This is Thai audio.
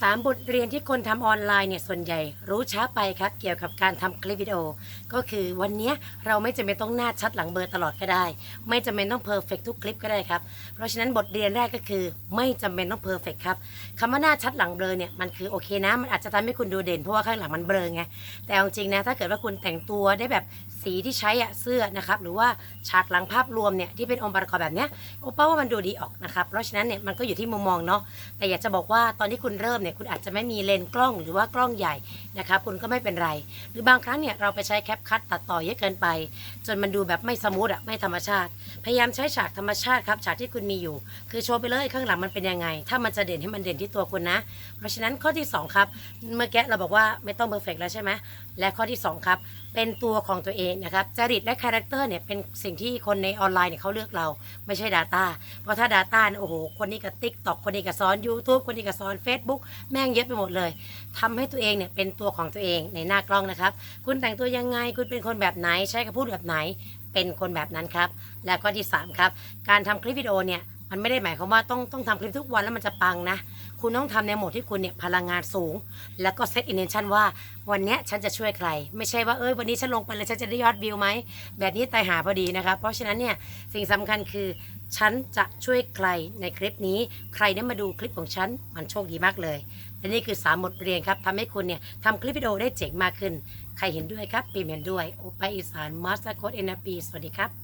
สามบทเรียนที่คนทำออนไลน์เนี่ยส่วนใหญ่รู้ช้าไปครับ เกี่ยวกับการทำคลิปวิดีโอ ก็คือวันนี้เราไม่จำเป็นต้องหน้าชัดหลังเบอร์ตลอดก็ได้ ไม่จำเป็นต้องเพอร์เฟกทุกคลิปก็ได้ครับ เพราะฉะนั้นบทเรียนแรกก็คือ ไม่จำเป็นต้องเพอร์เฟกครับคำว่าหน้าชัดหลังเบลอเนี่ยมันคือโอเคนะ มันอาจจะทำให้คุณดูเด่นเพราะว่าข้างหลังมันเบลอไงแต่เอาจริงนะถ้าเกิดว่าคุณแต่งตัวได้แบบสีที่ใช้อะเสื้อนะครับหรือว่าฉากหลังภาพรวมเนี่ยที่เป็นองค์ประกอบแบบเนี้ยโอป้าว่ามันดูดีออกนะครับเพราะฉะนั้นเนี่ยมันก็อยู่ที่มุมมองเนาะแต่อยากจะบอกว่าตอนที่คุณเริ่มเนี่ยคุณอาจจะไม่มีเลนส์กล้องหรือว่ากล้องใหญ่นะครับคุณก็ไม่เป็นไร หรือบางครั้งเนี่ยเราไปใช้แคปคัตตัดต่อเยอะเกินไป จนมันดูแบบไม่สมูทอะไม่ธรรมชาติ พยายามใช้ฉากธรรมชาติครับฉากที่คุณมีอยู่ คือโชว์ไปเลยข้างหลังมันเป็นยังไง ถ้ามันจะเด่นให้มันเด่นที่ตัวคุณนะ เพราะฉะนั้นข้อที่สองครับ เมื่อกี้เราบอกว่าไม่ต้องเพอร์เฟกแล้วใช่ไหมและข้อที่สองครับ เป็นตัวของตัวเองนะครับจริตและคาแรคเตอร์เนี่ยเป็นสิ่งที่คนในออนไลน์เนี่ยเขาเลือกเราไม่ใช่ Data เพราะถ้า Data โอ้โหคนนี้ก็ติ๊กต็อกคนนี้ก็สอน YouTube คนนี้ก็สอน Facebook แม่งเยอะไปหมดเลยทำให้ตัวเองเนี่ยเป็นตัวของตัวเองในหน้ากล้องนะครับ คุณแต่งตัวยังไง คุณเป็นคนแบบไหน ใช้คำพูดแบบไหน เป็นคนแบบนั้นครับ และข้อที่สามครับ การทำคลิปวิดีโอเนี่ย มันไม่ได้หมายความว่าต้องต้องทำคลิปทุกวันแล้วมันจะปังนะ คุณต้องทำในโหมดที่คุณเนี่ยพลังงานสูง แล้วก็เซตอินเทนชันว่าวันเนี้ยฉันจะช่วยใคร ไม่ใช่ว่าเอ้ยวันนี้ฉันลงไปแล้วฉันจะได้ยอดวิวไหม แบบนี้ตายหาพอดีนะครับเพราะฉะนั้นเนี่ยสิ่งสำคัญคือฉันจะช่วยใครในคลิปนี้ ใครได้มาดูคลิปของฉันมันโชคดีมากเลย และนี่คือ3บทเรียนครับทำให้คุณเนี่ยทำคลิปวิดีโอได้เจ๋งมากขึ้น ใครเห็นด้วยครับปีมเห็นด้วยโอไปอีสานมาสเตอร์โค้ดเอ็นปีสวัสดีครับ